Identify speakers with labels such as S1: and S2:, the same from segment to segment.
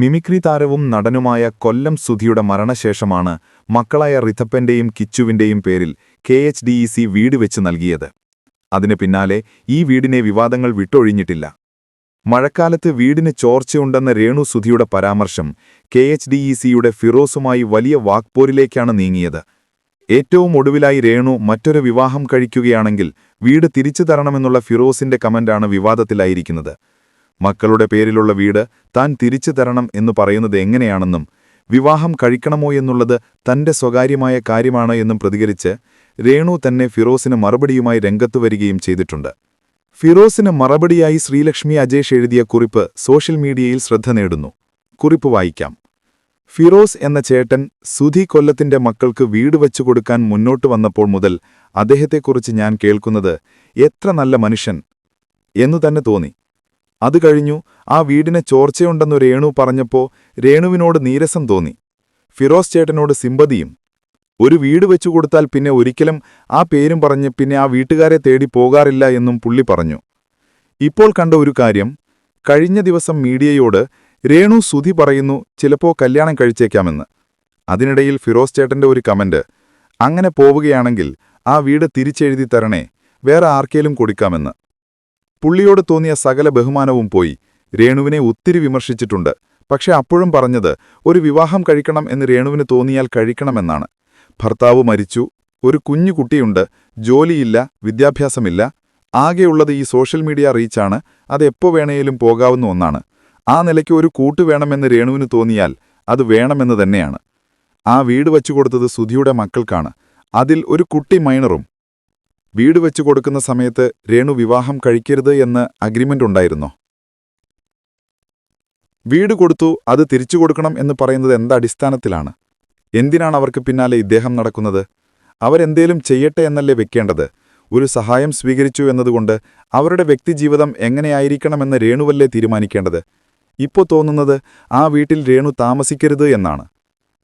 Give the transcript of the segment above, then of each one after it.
S1: Mimicry താരവും നടനുമായ കൊല്ലം സുധിയുടെ മരണശേഷമാണ് മക്കളായ റിഥപ്പന്റെയും കിച്ചുവിന്റെയും പേരിൽ K H D E C വീട് വെച്ച് നൽകിയത്. അതിന് പിന്നാലെ ഈ വീടിനെ വിവാദങ്ങൾ വിട്ടൊഴിഞ്ഞിട്ടില്ല. മഴക്കാലത്ത് വീടിന് ചോർച്ചയുണ്ടെന്ന രേണു സുധിയുടെ പരാമർശം കെ എച്ച് ഡി ഇ സിയുടെ ഫിറോസുമായി വലിയ വാക്പോരിലേക്കാണ് നീങ്ങിയത്. ഏറ്റവും ഒടുവിലായി രേണു മറ്റൊരു വിവാഹം കഴിക്കുകയാണെങ്കിൽ വീട് തിരിച്ചു തരണമെന്നുള്ള ഫിറോസിന്റെ കമന്റാണ് വിവാദത്തിലായിരിക്കുന്നത്. മക്കളുടെ പേരിലുള്ള വീട് താൻ തിരിച്ചു തരണം എന്നു പറയുന്നത് എങ്ങനെയാണെന്നും വിവാഹം കഴിക്കണമോ എന്നുള്ളത് തന്റെ സ്വകാര്യമായ കാര്യമാണ് എന്നും പ്രതികരിച്ച് രേണു തന്നെ ഫിറോസിന് മറുപടിയുമായി രംഗത്തു വരികയും ചെയ്തിട്ടുണ്ട്. ഫിറോസിന് മറുപടിയായി ശ്രീലക്ഷ്മി അജേഷ് എഴുതിയ കുറിപ്പ് സോഷ്യൽ മീഡിയയിൽ ശ്രദ്ധ നേടുന്നു. കുറിപ്പ് വായിക്കാം. ഫിറോസ് എന്ന ചേട്ടൻ സുധി കൊല്ലത്തിന്റെ മക്കൾക്ക് വീട് വച്ചു കൊടുക്കാൻ മുന്നോട്ട് വന്നപ്പോൾ മുതൽ അദ്ദേഹത്തെക്കുറിച്ച് ഞാൻ കേൾക്കുന്നത് എത്ര നല്ല മനുഷ്യൻ എന്നു തന്നെ തോന്നി. അത് കഴിഞ്ഞു ആ വീടിനെ ചോർച്ചയുണ്ടെന്നു രേണു പറഞ്ഞപ്പോ രേണുവിനോട് നീരസം തോന്നി. ഫിറോസ് ചേട്ടനോട് സിമ്പതിയും. ഒരു വീട് വെച്ചു കൊടുത്താൽ പിന്നെ ഒരിക്കലും ആ പേരും പറഞ്ഞ് പിന്നെ ആ വീട്ടുകാരെ തേടി പോകാറില്ല എന്നും പുള്ളി പറഞ്ഞു. ഇപ്പോൾ കണ്ട ഒരു കാര്യം കഴിഞ്ഞ ദിവസം മീഡിയയോട് രേണു സുധി പറയുന്നു ചിലപ്പോ കല്യാണം കഴിച്ചേക്കാമെന്ന്. അതിനിടയിൽ ഫിറോസ് ചേട്ടന്റെ ഒരു കമന്റ് അങ്ങനെ പോവുകയാണെങ്കിൽ ആ വീട് തിരിച്ചെഴുതി തരണേ വേറെ ആർക്കേലും കൊടുക്കാമെന്ന്. പുള്ളിയോട് തോന്നിയ സകല ബഹുമാനവും പോയി. രേണുവിനെ ഒത്തിരി വിമർശിച്ചിട്ടുണ്ട്. പക്ഷെ അപ്പോഴും പറഞ്ഞത് ഒരു വിവാഹം കഴിക്കണം എന്ന് രേണുവിന് തോന്നിയാൽ കഴിക്കണമെന്നാണ്. ഭർത്താവ് മരിച്ചു. ഒരു കുഞ്ഞു കുട്ടിയുണ്ട്. ജോലിയില്ല വിദ്യാഭ്യാസമില്ല. ആകെയുള്ളത് ഈ സോഷ്യൽ മീഡിയ റീച്ചാണ്. അത് എപ്പോ വേണേലും പോകാവുന്ന ഒന്നാണ്. ആ നിലയ്ക്ക് ഒരു കൂട്ട് വേണമെന്ന് രേണുവിന് തോന്നിയാൽ അത് വേണമെന്ന് തന്നെയാണ്. ആ വീട് വച്ചുകൊടുത്തത് സുധിയുടെ മക്കൾക്കാണ്. അതിൽ ഒരു കുട്ടി മൈനറും വീട് വെച്ചു കൊടുക്കുന്ന സമയത്ത് രേണു വിവാഹം കഴിക്കരുത് എന്ന് അഗ്രിമെന്റ് ഉണ്ടായിരുന്നോ. വീട് കൊടുത്തു അത് തിരിച്ചു കൊടുക്കണം എന്ന് പറയുന്നത് എന്തടിസ്ഥാനത്തിലാണ് എന്തിനാണ് അവർക്ക് പിന്നാലെ ഇദ്ദേഹം നടക്കുന്നത്? അവരെന്തേലും ചെയ്യട്ടെ എന്നല്ലേ വെക്കേണ്ടത്? ഒരു സഹായം സ്വീകരിച്ചു എന്നതുകൊണ്ട് അവരുടെ വ്യക്തിജീവിതം എങ്ങനെയായിരിക്കണമെന്ന് രേണുവല്ലേ തീരുമാനിക്കേണ്ടത്? ഇപ്പോ തോന്നുന്നത് ആ വീട്ടിൽ രേണു താമസിക്കരുത് എന്നാണ്.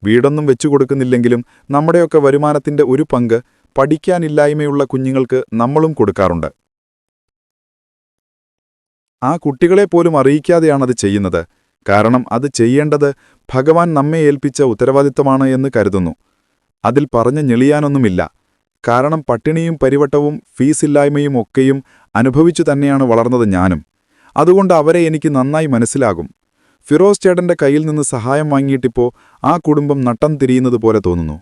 S1: വീടൊന്നും വെച്ചു കൊടുക്കുന്നില്ലെങ്കിലും നമ്മുടെയൊക്കെ വരുമാനത്തിന്റെ ഒരു പങ്ക് പഠിക്കാനില്ലായ്മയുള്ള കുഞ്ഞുങ്ങൾക്ക് നമ്മളും കൊടുക്കാറുണ്ട്. ആ കുട്ടികളെപ്പോലും അറിയിക്കാതെയാണത് ചെയ്യുന്നത്. കാരണം അത് ചെയ്യേണ്ടത് ഭഗവാൻ നമ്മെ ഏൽപ്പിച്ച ഉത്തരവാദിത്തമാണ് എന്ന് കരുതുന്നു. അതിൽ പറഞ്ഞ് ഞെളിയാനൊന്നുമില്ല. കാരണം പട്ടിണിയും പരിവട്ടവും ഫീസില്ലായ്മയും ഒക്കെയും അനുഭവിച്ചു തന്നെയാണ് വളർന്നത് ഞാനും. അതുകൊണ്ട് അവരെ എനിക്ക് നന്നായി മനസ്സിലാകും. ഫിറോസ് ചേട്ടന്റെ കയ്യിൽ നിന്ന് സഹായം വാങ്ങിയിട്ടിപ്പോ ആ കുടുംബം നട്ടം തിരിയുന്നത് പോലെ തോന്നുന്നു.